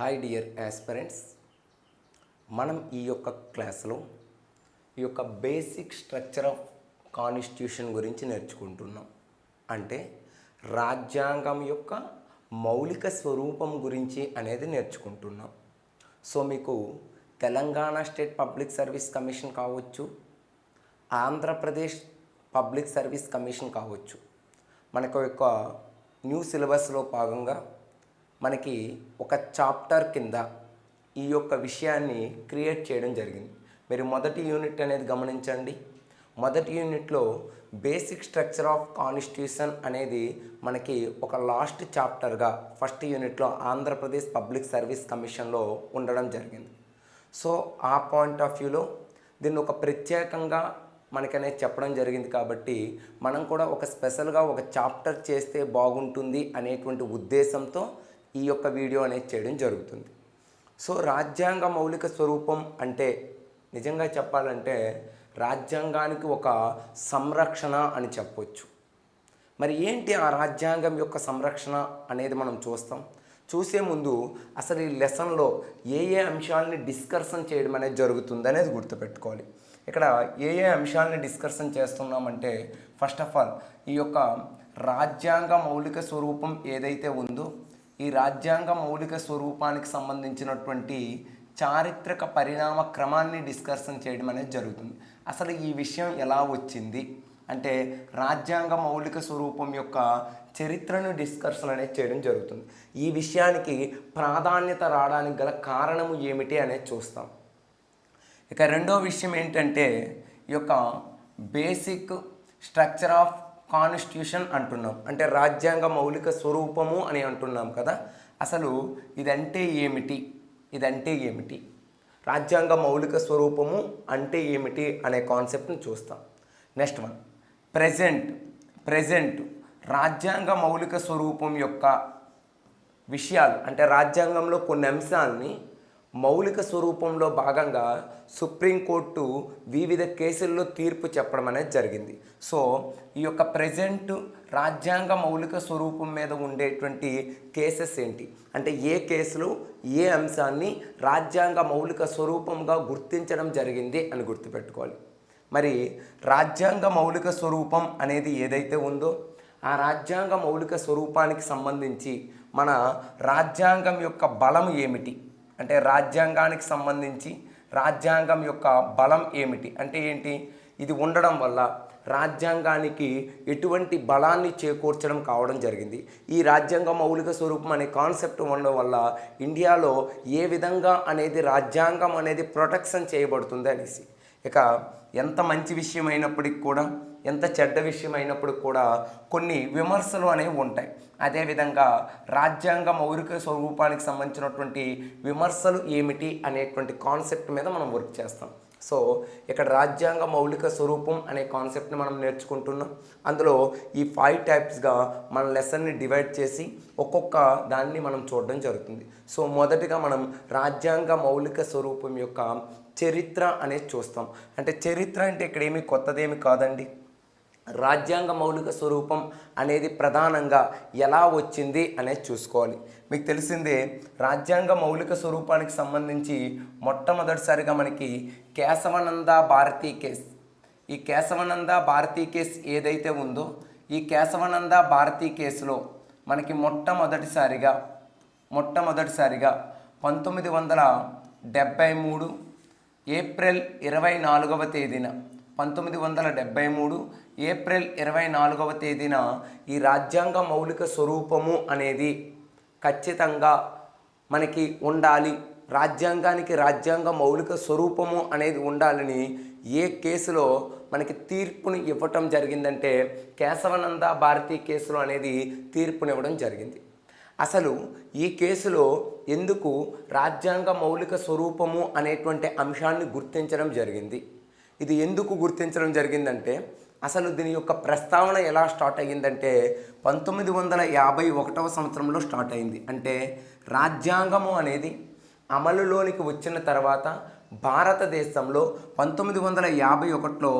Hi dear aspirants మనం ఈ యొక్క క్లాస్లో ఈ యొక్క బేసిక్ స్ట్రక్చర్ ఆఫ్ కాన్స్టిట్యూషన్ గురించి నేర్చుకుంటున్నాం. అంటే రాజ్యాంగం యొక్క మౌలిక స్వరూపం గురించి అనేది నేర్చుకుంటున్నాం. సో మీకు Telangana state public service commission కావచ్చు ఆంధ్రప్రదేశ్ పబ్లిక్ సర్వీస్ కమిషన్ కావచ్చు. మనకు యొక్క న్యూ సిలబస్లో భాగంగా మనకి ఒక చాప్టర్ కింద ఈ యొక్క విషయాన్ని క్రియేట్ చేయడం జరిగింది. మీరు మొదటి యూనిట్ అనేది గమనించండి. మొదటి యూనిట్లో బేసిక్ స్ట్రక్చర్ ఆఫ్ కాన్స్టిట్యూషన్ అనేది మనకి ఒక లాస్ట్ చాప్టర్గా ఫస్ట్ యూనిట్లో ఆంధ్రప్రదేశ్ పబ్లిక్ సర్వీస్ కమిషన్లో ఉండడం జరిగింది. సో ఆ పాయింట్ ఆఫ్ వ్యూలో దీన్ని ఒక ప్రత్యేకంగా మనకనేది చెప్పడం జరిగింది కాబట్టి మనం కూడా ఒక స్పెషల్గా ఒక చాప్టర్ చేస్తే బాగుంటుంది అనేటువంటి ఉద్దేశంతో ఈ యొక్క వీడియో అనేది చేయడం జరుగుతుంది. సో రాజ్యాంగ మౌలిక స్వరూపం అంటే నిజంగా చెప్పాలంటే రాజ్యాంగానికి ఒక సంరక్షణ అని చెప్పొచ్చు. మరి ఏంటి ఆ రాజ్యాంగం యొక్క సంరక్షణ అనేది మనం చూస్తాం? చూసే ముందు అసలు ఈ లెసన్లో ఏ ఏ అంశాలని డిస్కర్షన్ చేయడం అనేది జరుగుతుంది అనేది గుర్తుపెట్టుకోవాలి. ఇక్కడ ఏ ఏ అంశాలని డిస్కర్షన్ చేస్తున్నామంటే ఫస్ట్ ఆఫ్ ఆల్ ఈ యొక్క రాజ్యాంగ మౌలిక స్వరూపం ఏదైతే ఉందో ఈ రాజ్యాంగ మౌలిక స్వరూపానికి సంబంధించినటువంటి చారిత్రక పరిణామ క్రమాన్ని డిస్కషన్ చేయడం అనేది జరుగుతుంది. అసలు ఈ విషయం ఎలా వచ్చింది? అంటే రాజ్యాంగ మౌలిక స్వరూపం యొక్క చరిత్రను డిస్కర్షన్ అనేది చేయడం జరుగుతుంది. ఈ విషయానికి ప్రాధాన్యత రావడానికి గల కారణము ఏమిటి అనేది చూస్తాం. ఇక రెండో విషయం ఏంటంటే ఈ యొక్క బేసిక్ స్ట్రక్చర్ ఆఫ్ కాన్స్టిట్యూషన్ అంటున్నాం. అంటే రాజ్యాంగ మౌలిక స్వరూపము అని అంటున్నాం కదా. అసలు ఇదంటే ఏమిటి? ఇదంటే ఏమిటి? రాజ్యాంగ మౌలిక స్వరూపము అంటే ఏమిటి అనే కాన్సెప్ట్ని చూస్తాం. నెక్స్ట్ వన్ ప్రజెంట్ ప్రజెంట్ రాజ్యాంగ మౌలిక స్వరూపం యొక్క విషయాలు అంటే రాజ్యాంగంలో కొన్ని అంశాలని మౌలిక స్వరూపంలో భాగంగా సుప్రీంకోర్టు వివిధ కేసుల్లో తీర్పు చెప్పడం అనేది జరిగింది. సో ఈ యొక్క ప్రజెంట్ రాజ్యాంగ మౌలిక స్వరూపం మీద ఉండేటువంటి కేసెస్ ఏంటి? అంటే ఏ కేసులు ఏ అంశాన్ని రాజ్యాంగ మౌలిక స్వరూపంగా గుర్తించడం జరిగింది అని గుర్తుపెట్టుకోవాలి. మరి రాజ్యాంగ మౌలిక స్వరూపం అనేది ఏదైతే ఉందో ఆ రాజ్యాంగ మౌలిక స్వరూపానికి సంబంధించి మన రాజ్యాంగం యొక్క బలం ఏమిటి? అంటే రాజ్యాంగానికి సంబంధించి రాజ్యాంగం యొక్క బలం ఏమిటి? అంటే ఏంటి? ఇది ఉండడం వల్ల రాజ్యాంగానికి ఎటువంటి బలాన్ని చేకూర్చడం కావడం జరిగింది. ఈ రాజ్యాంగ మౌలిక స్వరూపం అనే కాన్సెప్ట్ ఉండడం వల్ల ఇండియాలో ఏ విధంగా అనేది రాజ్యాంగం అనేది ప్రొటెక్షన్ చేయబడుతుంది అనేసి. ఇక ఎంత మంచి విషయం అయినప్పటికి కూడా ఎంత చెడ్డ విషయం అయినప్పటికి కూడా కొన్ని విమర్శలు అనేవి ఉంటాయి. అదేవిధంగా రాజ్యాంగ మౌలిక స్వరూపానికి సంబంధించినటువంటి విమర్శలు ఏమిటి అనేటువంటి కాన్సెప్ట్ మీద మనం వర్క్ చేస్తాం. సో ఇక్కడ రాజ్యాంగ మౌలిక స్వరూపం అనే కాన్సెప్ట్ని మనం నేర్చుకుంటున్నాం. అందులో ఈ ఫైవ్ టైప్స్గా మన లెసన్ని డివైడ్ చేసి ఒక్కొక్క దాన్ని మనం చూడడం జరుగుతుంది. సో మొదటిగా మనం రాజ్యాంగ మౌలిక స్వరూపం యొక్క చరిత్ర అనేది చూస్తాం. అంటే చరిత్ర అంటే ఇక్కడ ఏమీ కొత్తదేమి కాదండి. రాజ్యాంగ మౌలిక స్వరూపం అనేది ప్రధానంగా ఎలా వచ్చింది అనేది చూసుకోవాలి. మీకు తెలిసిందే రాజ్యాంగ మౌలిక స్వరూపానికి సంబంధించి మొట్టమొదటిసారిగా మనకి కేశవనంద భారతీ కేస్. ఈ కేశవనంద భారతీ కేస్ ఏదైతే ఉందో ఈ కేశవనంద భారతీ కేసులో మనకి మొట్టమొదటిసారిగా మొట్టమొదటిసారిగా పంతొమ్మిది వందల డెబ్భై మూడు ఏప్రిల్ ఇరవై నాలుగవ తేదీన పంతొమ్మిది వందల డెబ్భై మూడు ఏప్రిల్ ఇరవై నాలుగవ తేదీన ఈ రాజ్యాంగ మౌలిక స్వరూపము అనేది ఖచ్చితంగా మనకి ఉండాలి. రాజ్యాంగానికి రాజ్యాంగ మౌలిక స్వరూపము అనేది ఉండాలని ఏ కేసులో మనకి తీర్పుని ఇవ్వటం జరిగిందంటే కేశవనంద భారతీ కేసులో అనేది తీర్పునివ్వడం జరిగింది. అసలు ఈ కేసులో ఎందుకు రాజ్యాంగ మౌలిక స్వరూపము అనేటువంటి అంశాన్ని గుర్తించడం జరిగింది? ఇది ఎందుకు గుర్తించడం జరిగిందంటే అసలు దీని యొక్క ప్రస్తావన ఎలా స్టార్ట్ అయ్యిందంటే పంతొమ్మిది వందల యాభై ఒకటవ సంవత్సరంలో స్టార్ట్ అయింది. అంటే రాజ్యాంగము అనేది అమలులోనికి వచ్చిన తర్వాత భారతదేశంలో పంతొమ్మిది వందల యాభై ఒకటిలో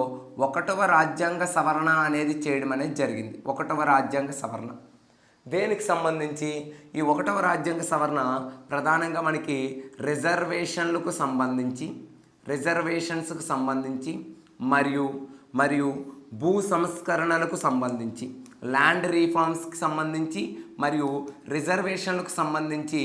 ఒకటవ రాజ్యాంగ సవరణ అనేది చేయడం అనేది జరిగింది. ఒకటవ రాజ్యాంగ సవరణ. దేనికి సంబంధించి? ఈ ఒకటవ రాజ్యాంగ సవరణ ప్రధానంగా మనకి రిజర్వేషన్లకు సంబంధించి రిజర్వేషన్స్కు సంబంధించి మరియు మరియు భూ సంస్కరణలకు సంబంధించి ల్యాండ్ రీఫార్మ్స్కి సంబంధించి మరియు రిజర్వేషన్లకు సంబంధించి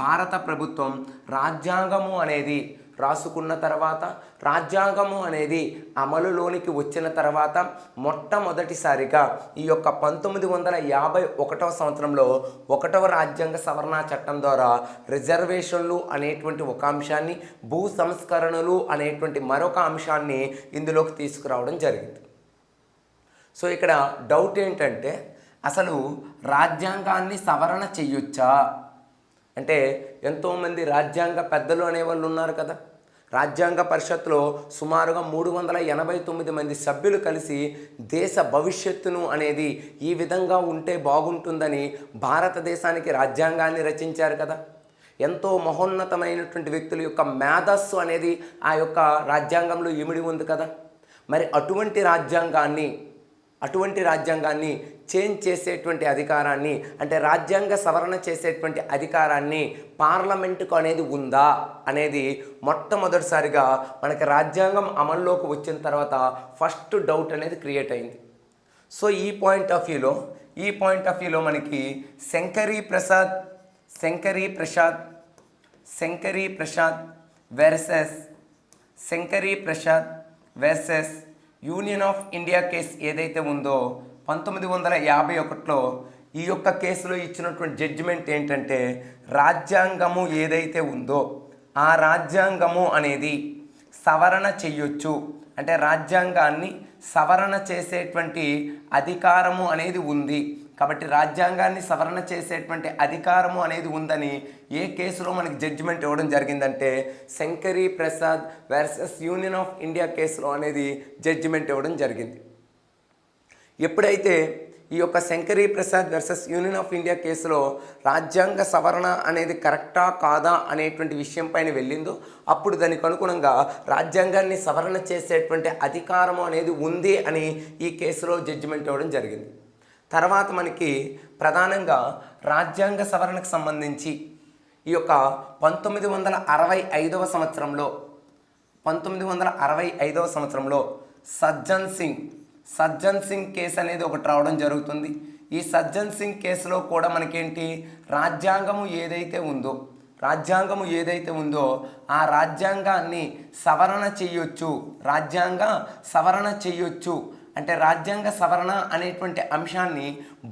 భారత ప్రభుత్వం రాజ్యాంగము అనేది రాసుకున్న తర్వాత రాజ్యాంగము అనేది అమలులోనికి వచ్చిన తర్వాత మొట్టమొదటిసారిగా ఈ యొక్క పంతొమ్మిది వందల యాభై ఒకటవ సంవత్సరంలో ఒకటవ రాజ్యాంగ సవరణ చట్టం ద్వారా రిజర్వేషన్లు అనేటువంటి ఒక అంశాన్ని భూ సంస్కరణలు అనేటువంటి మరొక అంశాన్ని ఇందులోకి తీసుకురావడం జరిగింది. సో ఇక్కడ డౌట్ ఏంటంటే అసలు రాజ్యాంగాన్ని సవరణ చెయ్యొచ్చా? అంటే ఎంతోమంది రాజ్యాంగ పెద్దలు అనేవాళ్ళు ఉన్నారు కదా. రాజ్యాంగ పరిషత్లో సుమారుగా మూడు వందల ఎనభై తొమ్మిది మంది సభ్యులు కలిసి దేశ భవిష్యత్తును అనేది ఈ విధంగా ఉంటే బాగుంటుందని భారతదేశానికి రాజ్యాంగాన్ని రచించారు కదా. ఎంతో మహోన్నతమైనటువంటి వ్యక్తుల యొక్క మేధస్సు అనేది ఆ యొక్క రాజ్యాంగంలో ఇమిడి ఉంది కదా. మరి అటువంటి రాజ్యాంగాన్ని అటువంటి రాజ్యాంగాన్ని చేంజ్ చేసేటువంటి అధికారాన్ని అంటే రాజ్యాంగ సవరణ చేసేటువంటి అధికారాన్ని పార్లమెంటుకు అనేది ఉందా అనేది మొట్టమొదటిసారిగా మనకి రాజ్యాంగం అమల్లోకి వచ్చిన తర్వాత ఫస్ట్ డౌట్ అనేది క్రియేట్ అయింది. సో ఈ పాయింట్ ఆఫ్ వ్యూలో ఈ పాయింట్ ఆఫ్ వ్యూలో మనకి Shankari Prasad Shankari Prasad Shankari Prasad versus Shankari Prasad versus Union of India case ఏదైతే ఉందో పంతొమ్మిది వందల యాభై ఒకటిలో ఈ యొక్క కేసులో ఇచ్చినటువంటి జడ్జిమెంట్ ఏంటంటే రాజ్యాంగము ఏదైతే ఉందో ఆ రాజ్యాంగము అనేది సవరణ చెయ్యొచ్చు. అంటే రాజ్యాంగాన్ని సవరణ చేసేటువంటి అధికారము అనేది ఉంది. కాబట్టి రాజ్యాంగాన్ని సవరణ చేసేటువంటి అధికారము అనేది ఉందని ఏ కేసులో మనకి జడ్జిమెంట్ ఇవ్వడం జరిగిందంటే Shankari Prasad versus Union of India కేసులో అనేది జడ్జిమెంట్ ఇవ్వడం జరిగింది. ఎప్పుడైతే ఈ యొక్క Shankari Prasad versus Union of India కేసులో రాజ్యాంగ సవరణ అనేది కరెక్టా కాదా అనేటువంటి విషయం పైన వెళ్ళిందో అప్పుడు దానికి అనుగుణంగా రాజ్యాంగాన్ని సవరణ చేసేటువంటి అధికారము అనేది ఉంది అని ఈ కేసులో జడ్జిమెంట్ ఇవ్వడం జరిగింది. తర్వాత మనకి ప్రధానంగా రాజ్యాంగ సవరణకు సంబంధించి ఈ యొక్క పంతొమ్మిది వందల అరవై ఐదవ సంవత్సరంలో పంతొమ్మిది వందల అరవై ఐదవ సంవత్సరంలో సజ్జన్ సింగ్ సజ్జన్ సింగ్ కేసు అనేది ఒకటి రావడం జరుగుతుంది. ఈ సజ్జన్ సింగ్ కేసులో కూడా మనకేంటి? రాజ్యాంగము ఏదైతే ఉందో రాజ్యాంగము ఏదైతే ఉందో ఆ రాజ్యాంగాన్ని సవరణ చెయ్యొచ్చు రాజ్యాంగ సవరణ చెయ్యొచ్చు అంటే రాజ్యాంగ సవరణ అనేటువంటి అంశాన్ని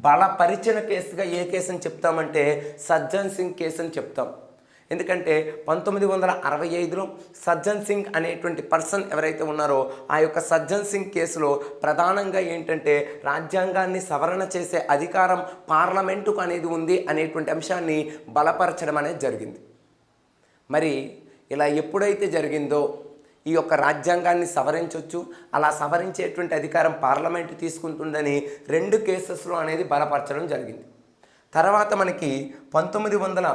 బలపరిచిన కేసుగా ఏ కేసు అని చెప్తామంటే సజ్జన్ సింగ్ కేసు అని చెప్తాం. ఎందుకంటే పంతొమ్మిది వందల అరవై ఐదులో సజ్జన్ సింగ్ అనేటువంటి పర్సన్ ఎవరైతే ఉన్నారో ఆ యొక్క సజ్జన్ సింగ్ కేసులో ప్రధానంగా ఏంటంటే రాజ్యాంగాన్ని సవరణ చేసే అధికారం పార్లమెంటుకు అనేది ఉంది అనేటువంటి అంశాన్ని బలపరచడం అనేది జరిగింది. మరి ఇలా ఎప్పుడైతే జరిగిందో ఈ యొక్క రాజ్యాంగాన్ని సవరించవచ్చు అలా సవరించేటువంటి అధికారం పార్లమెంటు తీసుకుంటుందని రెండు కేసెస్లో అనేది బలపరచడం జరిగింది. తర్వాత మనకి పంతొమ్మిది వందల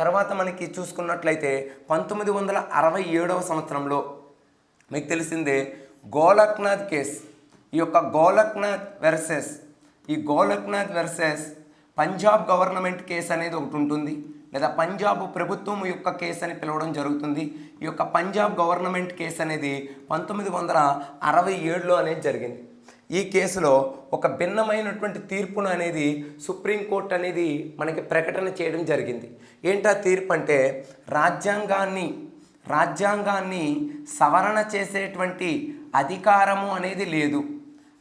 తర్వాత మనకి చూసుకున్నట్లయితే పంతొమ్మిది వందల అరవై ఏడవ సంవత్సరంలో మీకు తెలిసిందే గోలక్నాథ్ కేస్. ఈ యొక్క గోలక్నాథ్ వెర్సెస్ ఈ Golaknath versus Punjab government case అనేది ఒకటి ఉంటుంది. లేదా పంజాబ్ ప్రభుత్వం యొక్క కేసు అని పిలవడం జరుగుతుంది. ఈ యొక్క పంజాబ్ గవర్నమెంట్ కేసు అనేది పంతొమ్మిది వందల అరవై ఏడులో అనేది జరిగింది. ఈ కేసులో ఒక భిన్నమైనటువంటి తీర్పును అనేది సుప్రీంకోర్టు అనేది మనకి ప్రకటన చేయడం జరిగింది. ఏంటా తీర్పు అంటే రాజ్యాంగాన్ని రాజ్యాంగాన్ని సవరణ చేసేటువంటి అధికారము అనేది లేదు.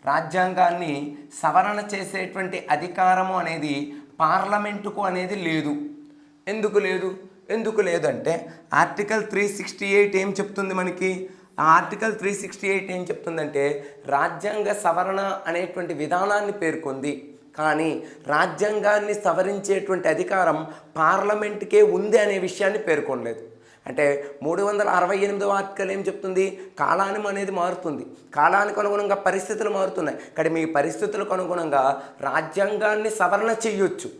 రాజ్యాంగాన్ని సవరణ చేసేటువంటి అధికారము అనేది పార్లమెంటుకు అనేది లేదు. ఎందుకు లేదు? ఎందుకు లేదంటే ఆర్టికల్ త్రీ సిక్స్టీ ఎయిట్ ఏం చెప్తుంది మనకి? ఆర్టికల్ త్రీ సిక్స్టీ ఎయిట్ ఏం చెప్తుందంటే రాజ్యాంగ సవరణ అనేటువంటి విధానాన్ని పేర్కొంది. కానీ రాజ్యాంగాన్ని సవరించేటువంటి అధికారం పార్లమెంట్కే ఉంది అనే విషయాన్ని పేర్కొనలేదు. అంటే మూడు వందల అరవై ఎనిమిదవ ఆర్టికల్ ఏం చెప్తుంది? కాలానం అనేది మారుతుంది. కాలానికి అనుగుణంగా పరిస్థితులు మారుతున్నాయి. కానీ మీ పరిస్థితులకు అనుగుణంగా రాజ్యాంగాన్ని సవరణ చేయొచ్చు.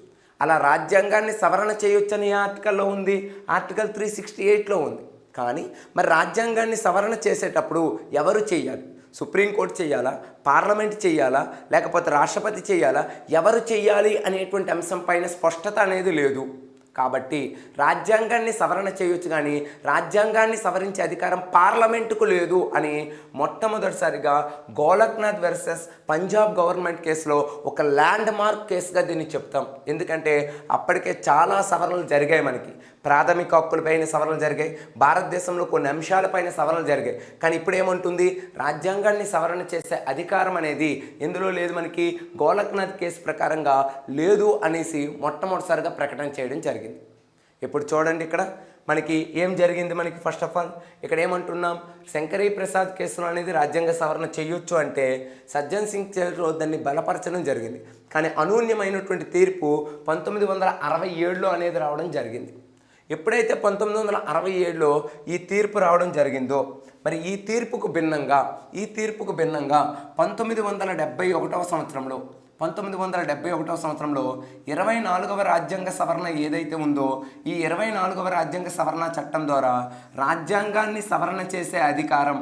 అలా రాజ్యాంగాన్ని సవరణ చేయొచ్చని ఆర్టికల్లో ఉంది. ఆర్టికల్ త్రీ సిక్స్టీ ఎయిట్లో ఉంది. కానీ మరి రాజ్యాంగాన్ని సవరణ చేసేటప్పుడు ఎవరు చేయాలి? సుప్రీంకోర్టు చేయాలా? పార్లమెంట్ చేయాలా? లేకపోతే రాష్ట్రపతి చేయాలా? ఎవరు చేయాలి అనేటువంటి అంశం పైన స్పష్టత అనేది లేదు. కాబట్టి రాజ్యాంగాన్ని సవరణ చేయొచ్చు కానీ రాజ్యాంగాన్ని సవరించే అధికారం పార్లమెంటుకు లేదు అని మొట్టమొదటిసారిగా గోలక్నాథ్ వెర్సెస్ పంజాబ్ గవర్నమెంట్ కేసులో ఒక ల్యాండ్ మార్క్ కేసుగా దీన్ని చెప్తాం. ఎందుకంటే అప్పటికే చాలా సవరణలు జరిగాయి మనకి. ప్రాథమిక హక్కులపైన సవరణలు జరిగాయి. భారతదేశంలో కొన్ని అంశాలపైన సవరణలు జరిగాయి. కానీ ఇప్పుడు ఏమంటుంది రాజ్యాంగాన్ని సవరణ చేసే అధికారం అనేది ఎందులో లేదు మనకి? గోలక్నాథ్ కేసు ప్రకారంగా లేదు అనేసి మొట్టమొదటిసారిగా ప్రకటన చేయడం జరిగింది. ఇప్పుడు చూడండి ఇక్కడ. మనకి ఏం జరిగింది మనకి ఫస్ట్ ఆఫ్ ఆల్ ఇక్కడ ఏమంటున్నాం? శంకరీ ప్రసాద్ కేసులో అనేది రాజ్యాంగ సవరణ చేయొచ్చు అంటే సజ్జన్ సింగ్ చేతిలో దాన్ని బలపరచడం జరిగింది. కానీ అనూన్యమైనటువంటి తీర్పు పంతొమ్మిది వందల అరవై ఏడులో అనేది రావడం జరిగింది. ఎప్పుడైతే పంతొమ్మిది వందల అరవై ఏడులో ఈ తీర్పు రావడం జరిగిందో మరి ఈ తీర్పుకు భిన్నంగా ఈ తీర్పుకు భిన్నంగా పంతొమ్మిది వందల డెబ్బై ఒకటవ సంవత్సరంలో పంతొమ్మిది వందల డెబ్బై ఒకటవ సంవత్సరంలో ఇరవై నాలుగవ రాజ్యాంగ సవరణ ఏదైతే ఉందో ఈ ఇరవై నాలుగవ రాజ్యాంగ సవరణ చట్టం ద్వారా రాజ్యాంగాన్ని సవరణ చేసే అధికారం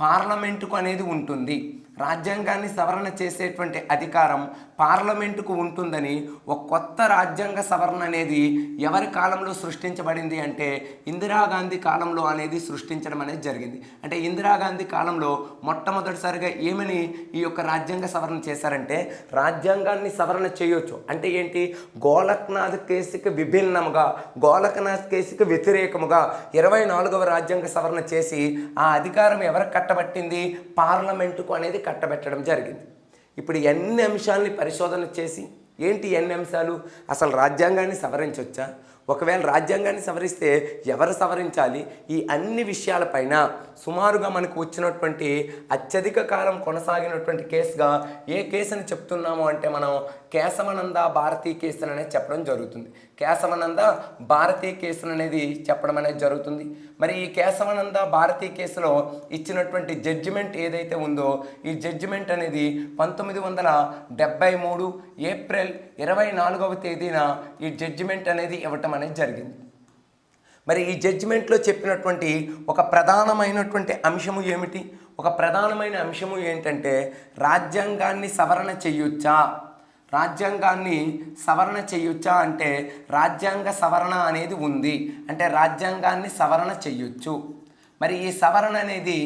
పార్లమెంటుకు అనేది ఉంటుంది. రాజ్యాంగాన్ని సవరణ చేసేటువంటి అధికారం పార్లమెంటుకు ఉంటుందని ఒక కొత్త రాజ్యాంగ సవరణ అనేది ఎవరి కాలంలో సృష్టించబడింది అంటే ఇందిరాగాంధీ కాలంలో అనేది సృష్టించడం అనేది జరిగింది. అంటే ఇందిరాగాంధీ కాలంలో మొట్టమొదటిసారిగా ఏమని ఈ యొక్క రాజ్యాంగ సవరణ చేశారంటే రాజ్యాంగాన్ని సవరణ చేయొచ్చు. అంటే ఏంటి? గోలక్నాథ్ కేసుకి విభిన్నముగా గోలక్నాథ్ కేసుకి వ్యతిరేకముగా ఇరవై నాలుగవ రాజ్యాంగ సవరణ చేసి ఆ అధికారం ఎవరికి కట్టబట్టింది? పార్లమెంటుకు అనేది కట్టబెట్టడం జరిగింది. ఇప్పుడు ఎన్ని అంశాలని పరిశోధన చేసి ఏంటి ఎన్ని అంశాలు? అసలు రాజ్యాంగాన్ని సవరించవచ్చా ఒకవేళ రాజ్యాంగాన్ని సవరిస్తే ఎవరు సవరించాలి? ఈ అన్ని విషయాలపైన సుమారుగా మనకు వచ్చినటువంటి అత్యధిక కాలం కొనసాగినటువంటి కేసుగా ఏ కేసుని చెప్తున్నాము అంటే మనం కేశవనంద భారతీ కేసులు అనేది చెప్పడం జరుగుతుంది. కేశవనంద భారతీ కేసులు అనేది చెప్పడం అనేది జరుగుతుంది. మరి ఈ కేశవనంద భారతీ కేసులో ఇచ్చినటువంటి జడ్జిమెంట్ ఏదైతే ఉందో ఈ జడ్జిమెంట్ అనేది పంతొమ్మిది వందల డెబ్బై మూడు ఏప్రిల్ ఇరవై నాలుగవ తేదీన ఈ జడ్జిమెంట్ అనేది ఇవ్వటం అనేది జరిగింది. మరి ఈ జడ్జిమెంట్లో చెప్పినటువంటి ఒక ప్రధానమైనటువంటి అంశము ఏమిటి? ఒక ప్రధానమైన అంశము ఏంటంటే రాజ్యాంగాన్ని సవరణ చేయొచ్చా రాజ్యాంగాన్ని సవరణ చెయ్యొచ్చా అంటే రాజ్యాంగ సవరణ అనేది ఉంది. అంటే రాజ్యాంగాన్ని సవరణ చెయ్యొచ్చు మరి ఈ సవరణ అనేది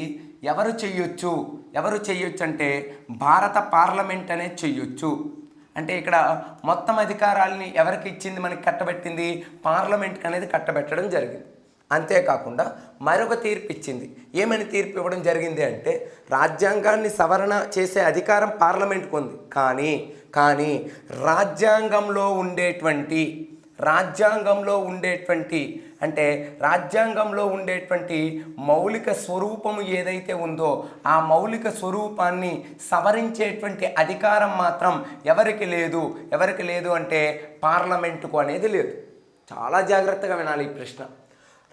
ఎవరు చెయ్యొచ్చు ఎవరు చెయ్యొచ్చు అంటే భారత పార్లమెంట్ అనేది చెయ్యొచ్చు అంటే ఇక్కడ మొత్తం అధికారాలని ఎవరికి ఇచ్చింది మనకి కట్టబెట్టింది? పార్లమెంట్కి అనేది కట్టబెట్టడం జరిగింది. అంతేకాకుండా మరొక తీర్పు ఇచ్చింది. ఏమని తీర్పు ఇవ్వడం జరిగింది అంటే రాజ్యాంగాన్ని సవరణ చేసే అధికారం పార్లమెంట్కు ఉంది. కానీ కానీ రాజ్యాంగంలో ఉండేటువంటి రాజ్యాంగంలో ఉండేటువంటి అంటే రాజ్యాంగంలో ఉండేటువంటి మౌలిక స్వరూపము ఏదైతే ఉందో ఆ మౌలిక స్వరూపాన్ని సవరించేటువంటి అధికారం మాత్రం ఎవరికి లేదు. ఎవరికి లేదు అంటే పార్లమెంటుకు అనేది లేదు. చాలా జాగ్రత్తగా వినాలి ఈ ప్రశ్న.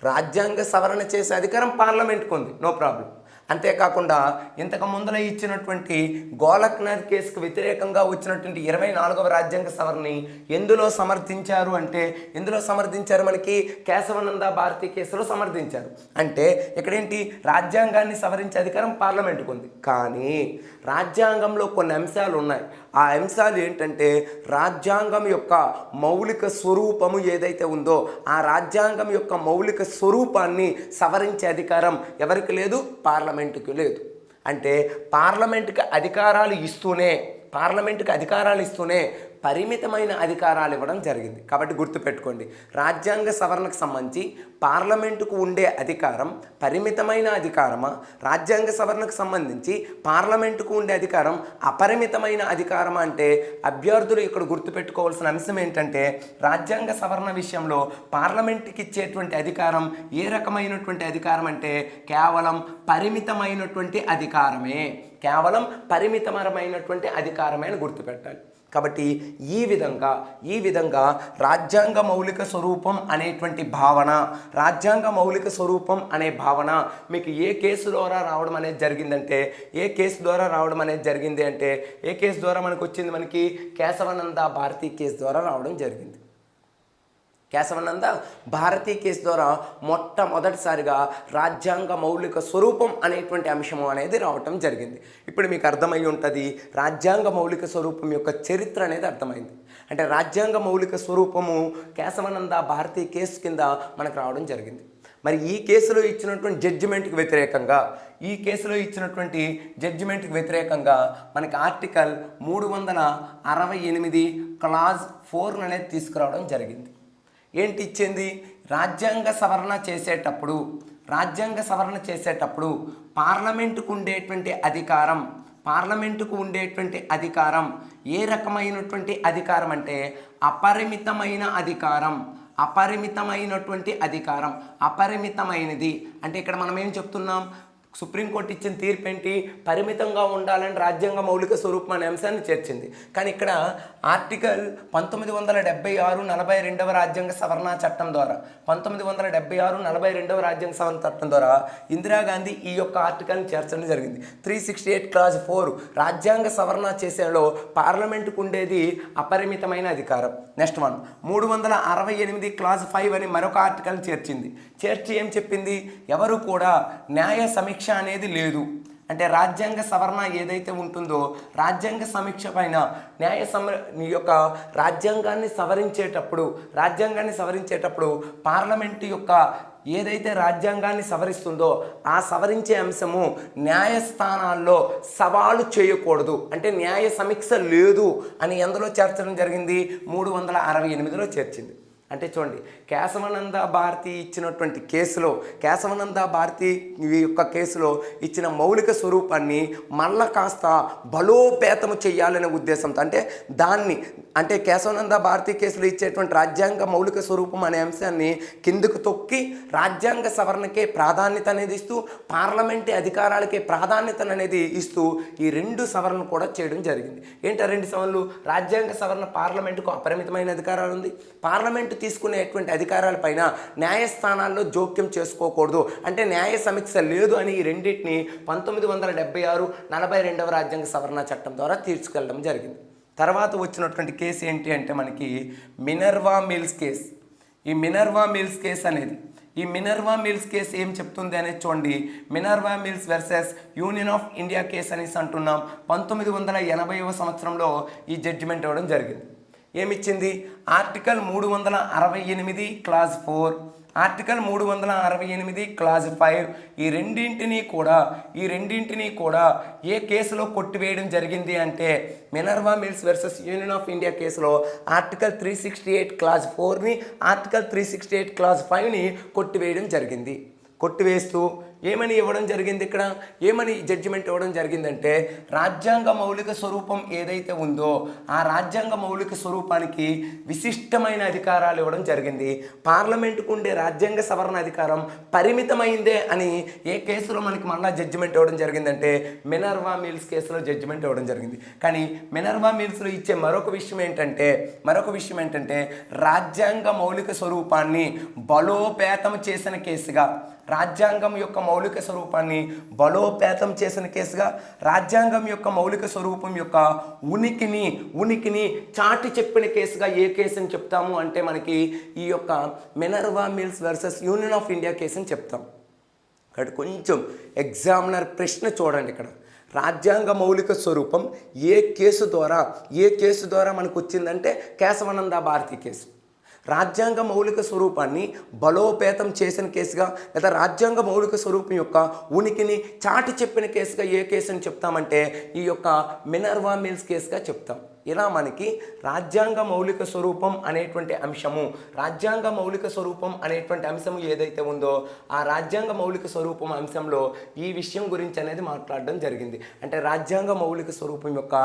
రాజ్యాంగ సవరణ చేసే అధికారం పార్లమెంట్కు ఉంది నో ప్రాబ్లం. అంతేకాకుండా ఇంతకు ముందర ఇచ్చినటువంటి గోలక్నాథ్ కేసుకు వ్యతిరేకంగా వచ్చినటువంటి ఇరవై నాలుగవ రాజ్యాంగ సవరణని ఎందులో సమర్థించారు అంటే ఎందులో సమర్థించారు మనకి? కేశవానంద భారతి కేసులో సమర్థించారు. అంటే ఇక్కడేంటి? రాజ్యాంగాన్ని సవరించే అధికారం పార్లమెంటుకు ఉంది. కానీ రాజ్యాంగంలో కొన్ని అంశాలు ఉన్నాయి. ఆ అంశాలు ఏంటంటే రాజ్యాంగం యొక్క మౌలిక స్వరూపము ఏదైతే ఉందో ఆ రాజ్యాంగం యొక్క మౌలిక స్వరూపాన్ని సవరించే అధికారం ఎవరికి లేదు? పార్లమెంట్ పార్లమెంటుకి లేదు. అంటే పార్లమెంటుకి అధికారాలు ఇస్తూనే పార్లమెంటుకి అధికారాలు ఇస్తూనే పరిమితమైన అధికారాలు ఇవ్వడం జరిగింది. కాబట్టి గుర్తుపెట్టుకోండి రాజ్యాంగ సవరణకు సంబంధించి పార్లమెంటుకు ఉండే అధికారం పరిమితమైన అధికారమా? రాజ్యాంగ సవరణకు సంబంధించి పార్లమెంటుకు ఉండే అధికారం అపరిమితమైన అధికారం అంటే అభ్యర్థులు ఇక్కడ గుర్తుపెట్టుకోవాల్సిన అంశం ఏంటంటే రాజ్యాంగ సవరణ విషయంలో పార్లమెంటుకి ఇచ్చేటువంటి అధికారం ఏ రకమైనటువంటి అధికారం అంటే కేవలం పరిమితమైనటువంటి అధికారమే. కేవలం పరిమితమరమైనటువంటి అధికారమే అని గుర్తుపెట్టాలి. కాబట్టి ఈ విధంగా ఈ విధంగా రాజ్యాంగ మౌలిక స్వరూపం అనేటువంటి భావన రాజ్యాంగ మౌలిక స్వరూపం అనే భావన మీకు ఏ కేసు ద్వారా రావడం అనేది జరిగిందంటే ఏ కేసు ద్వారా రావడం అనేది జరిగింది అంటే ఏ కేసు ద్వారా మనకు వచ్చింది మనకి కేశవానంద భారతి కేసు ద్వారా రావడం జరిగింది. కేశవానంద భారతీయ కేసు ద్వారా మొట్టమొదటిసారిగా రాజ్యాంగ మౌలిక స్వరూపం అనేటువంటి అంశం అనేది రావటం జరిగింది. ఇప్పుడు మీకు అర్థమై ఉంటుంది రాజ్యాంగ మౌలిక స్వరూపం యొక్క చరిత్ర అనేది అర్థమైంది. అంటే రాజ్యాంగ మౌలిక స్వరూపము కేశవానంద భారతీయ కేసు కింద మనకు రావడం జరిగింది. మరి ఈ కేసులో ఇచ్చినటువంటి జడ్జిమెంట్కి వ్యతిరేకంగా ఈ కేసులో ఇచ్చినటువంటి జడ్జిమెంట్కి వ్యతిరేకంగా మనకి ఆర్టికల్ మూడు వందల అరవై ఎనిమిది క్లాజ్ ఫోర్ అనేది తీసుకురావడం జరిగింది. ఏంటి ఇచ్చింది రాజ్యాంగ సవరణ చేసేటప్పుడు రాజ్యాంగ సవరణ చేసేటప్పుడు పార్లమెంటుకు ఉండేటువంటి అధికారం పార్లమెంటుకు ఉండేటువంటి అధికారం ఏ రకమైనటువంటి అధికారం అంటే అపరిమితమైన అధికారం అపరిమితమైనటువంటి అధికారం అపరిమితమైనది. అంటే ఇక్కడ మనం ఏం చెప్తున్నాం? సుప్రీంకోర్టు ఇచ్చిన తీర్పు ఏంటి పరిమితంగా ఉండాలని రాజ్యాంగ మౌలిక స్వరూపం అనే అంశాన్ని చేర్చింది. కానీ ఇక్కడ ఆర్టికల్ పంతొమ్మిది వందల డెబ్బై ఆరు నలభై రెండవ రాజ్యాంగ సవరణ చట్టం ద్వారా పంతొమ్మిది వందల డెబ్బై ఆరు నలభై రెండవ రాజ్యాంగ సవరణ చట్టం ద్వారా ఇందిరాగాంధీ ఈ యొక్క ఆర్టికల్ని చేర్చడం జరిగింది. Three sixty eight clause four రాజ్యాంగ సవరణ చేసేలో పార్లమెంటుకు ఉండేది అపరిమితమైన అధికారం. Next one. మూడు వందల అరవై ఎనిమిది క్లాజ్ ఫైవ్ అని మరొక ఆర్టికల్ చేర్చింది. చేర్చి ఏం చెప్పింది? ఎవరు కూడా న్యాయ సమీక్ష అనేది లేదు. అంటే రాజ్యాంగ సవరణ ఏదైతే ఉంటుందో రాజ్యాంగ సమీక్ష పైన న్యాయ సమ యొక్క రాజ్యాంగాన్ని సవరించేటప్పుడు రాజ్యాంగాన్ని సవరించేటప్పుడు పార్లమెంటు యొక్క ఏదైతే రాజ్యాంగాన్ని సవరిస్తుందో ఆ సవరించే అంశము న్యాయస్థానాల్లో సవాలు చేయకూడదు. అంటే న్యాయ సమీక్ష లేదు అని ఎందులో చేర్చడం జరిగింది? మూడు వందల అరవై ఎనిమిదిలో చేర్చింది. అంటే చూడండి కేశవానంద భారతి ఇచ్చినటువంటి కేసులో కేశవానంద భారతి ఈ యొక్క కేసులో ఇచ్చిన మౌలిక స్వరూపాన్ని మళ్ళా కాస్త బలోపేతము చేయాలనే ఉద్దేశంతో అంటే దాన్ని అంటే కేశవనంద భారతి కేసులో ఇచ్చేటువంటి రాజ్యాంగ మౌలిక స్వరూపం అనే అంశాన్ని కిందకు తొక్కి రాజ్యాంగ సవరణకే ప్రాధాన్యత అనేది ఇస్తూ పార్లమెంటు అధికారాలకే ప్రాధాన్యత అనేది ఇస్తూ ఈ రెండు సవరణలు కూడా చేయడం జరిగింది. ఏంటి రెండు సవరణలు? రాజ్యాంగ సవరణ పార్లమెంటుకు అపరిమితమైన అధికారాలు ఉంది పార్లమెంటు తీసుకునేటువంటి అధికారాలపైన న్యాయస్థానాల్లో జోక్యం చేసుకోకూడదు. అంటే న్యాయ సమీక్ష లేదు అని ఈ రెండింటిని పంతొమ్మిది వందల డెబ్బై ఆరు నలభై రెండవ రాజ్యాంగ సవరణ చట్టం ద్వారా తీర్చుకెళ్ళడం జరిగింది. తర్వాత వచ్చినటువంటి కేసు ఏంటి అంటే మనకి మినర్వా మిల్స్ కేస్. ఈ మినర్వా మిల్స్ కేస్ అనేది ఈ మినర్వా మిల్స్ కేసు ఏం చెప్తుంది అనేది చూడండి. Minerva Mills versus Union of India case అనేసి అంటున్నాం. పంతొమ్మిది వందల ఎనభైవ సంవత్సరంలో ఈ జడ్జిమెంట్ ఇవ్వడం జరిగింది. ఏమిచ్చింది? ఆర్టికల్ మూడు వందల అరవై ఎనిమిది క్లాజ్ ఫోర్. ఆర్టికల్ మూడు వందల అరవై ఎనిమిది క్లాజ్ ఫైవ్. ఈ రెండింటినీ కూడా ఈ రెండింటినీ కూడా ఏ కేసులో కొట్టివేయడం జరిగింది అంటే Minerva Mills versus Union of India కేసులో article three sixty eight clause ఫోర్ని article three sixty eight clause ఫైవ్ని కొట్టివేయడం జరిగింది. కొట్టివేస్తూ ఏమని ఇవ్వడం జరిగింది ఇక్కడ? ఏమని జడ్జిమెంట్ ఇవ్వడం జరిగిందంటే రాజ్యాంగ మౌలిక స్వరూపం ఏదైతే ఉందో ఆ రాజ్యాంగ మౌలిక స్వరూపానికి విశిష్టమైన అధికారాలు ఇవ్వడం జరిగింది. పార్లమెంటుకు ఉండే రాజ్యాంగ సవరణ అధికారం పరిమితమైందే అని ఏ కేసులో మనకి మళ్ళా జడ్జిమెంట్ ఇవ్వడం జరిగిందంటే మినర్వా మిల్స్ కేసులో జడ్జిమెంట్ ఇవ్వడం జరిగింది. కానీ మినర్వా మిల్స్లో ఇచ్చే మరొక విషయం ఏంటంటే మరొక విషయం ఏంటంటే రాజ్యాంగ మౌలిక స్వరూపాన్ని బలోపేతం చేసిన కేసుగా రాజ్యాంగం యొక్క మౌలిక స్వరూపాన్ని బలోపేతం చేసిన కేసుగా రాజ్యాంగం యొక్క మౌలిక స్వరూపం యొక్క ఉనికిని ఉనికిని చాటి చెప్పిన కేసుగా ఏ కేసుని చెప్తాము అంటే మనకి ఈ యొక్క Minerva Mills versus Union of India కేసుని చెప్తాం. ఇక్కడ కొంచెం ఎగ్జామినర్ ప్రశ్న చూడండి ఇక్కడ. రాజ్యాంగ మౌలిక స్వరూపం ఏ కేసు ద్వారా ఏ కేసు ద్వారా మనకు వచ్చిందంటే కేశవానంద భారతి కేసు. రాజ్యాంగ మౌలిక స్వరూపాన్ని బలోపేతం చేసిన కేసుగా లేదా రాజ్యాంగ మౌలిక స్వరూపం యొక్క ఉనికిని చాటి చెప్పిన కేసుగా ఏ కేసుని చెప్తామంటే ఈ యొక్క మినర్వా మిల్స్ కేసుగా చెప్తాం. ఇలా మనకి రాజ్యాంగ మౌలిక స్వరూపం అనేటువంటి అంశము రాజ్యాంగ మౌలిక స్వరూపం అనేటువంటి అంశము ఏదైతే ఉందో ఆ రాజ్యాంగ మౌలిక స్వరూపం అంశంలో ఈ విషయం గురించి అనేది మాట్లాడడం జరిగింది. అంటే రాజ్యాంగ మౌలిక స్వరూపం యొక్క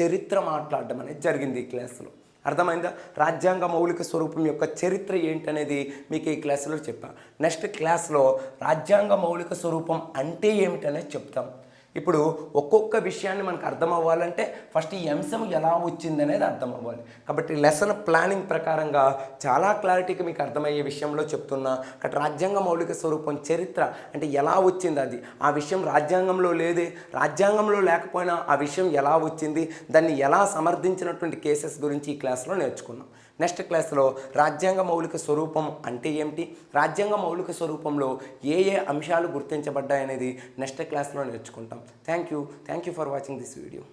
చరిత్ర మాట్లాడడం అనేది జరిగింది ఈ క్లాసులో. అర్థమైందా? రాజ్యాంగ మౌలిక స్వరూపం యొక్క చరిత్ర ఏంటనేది మీకు ఈ క్లాసులో చెప్పాను నెక్స్ట్ క్లాస్లో రాజ్యాంగ మౌలిక స్వరూపం అంటే ఏమిటనేది చెప్తాం. ఇప్పుడు ఒక్కొక్క విషయాన్ని మనకు అర్థం అవ్వాలంటే ఫస్ట్ ఈ అంశం ఎలా వచ్చింది అనేది అర్థం అవ్వాలి కాబట్టి లెసన్ ప్లానింగ్ ప్రకారంగా చాలా క్లారిటీగా మీకు అర్థమయ్యే విషయంలో చెప్తున్నా అక్కడ రాజ్యాంగ మౌలిక స్వరూపం చరిత్ర అంటే ఎలా వచ్చింది అది? ఆ విషయం రాజ్యాంగంలో లేదే. రాజ్యాంగంలో లేకపోయినా ఆ విషయం ఎలా వచ్చింది? దాన్ని ఎలా సమర్థించినటువంటి కేసెస్ గురించి ఈ క్లాస్లో నేర్చుకున్నాం. నెక్స్ట్ క్లాస్లో రాజ్యాంగ మౌలిక స్వరూపం అంటే ఏమిటి? రాజ్యాంగ మౌలిక స్వరూపంలో ఏ ఏ అంశాలు గుర్తించబడ్డాయనేది నెక్స్ట్ క్లాస్లో నేర్చుకుంటాం. Thank you thank you for watching this video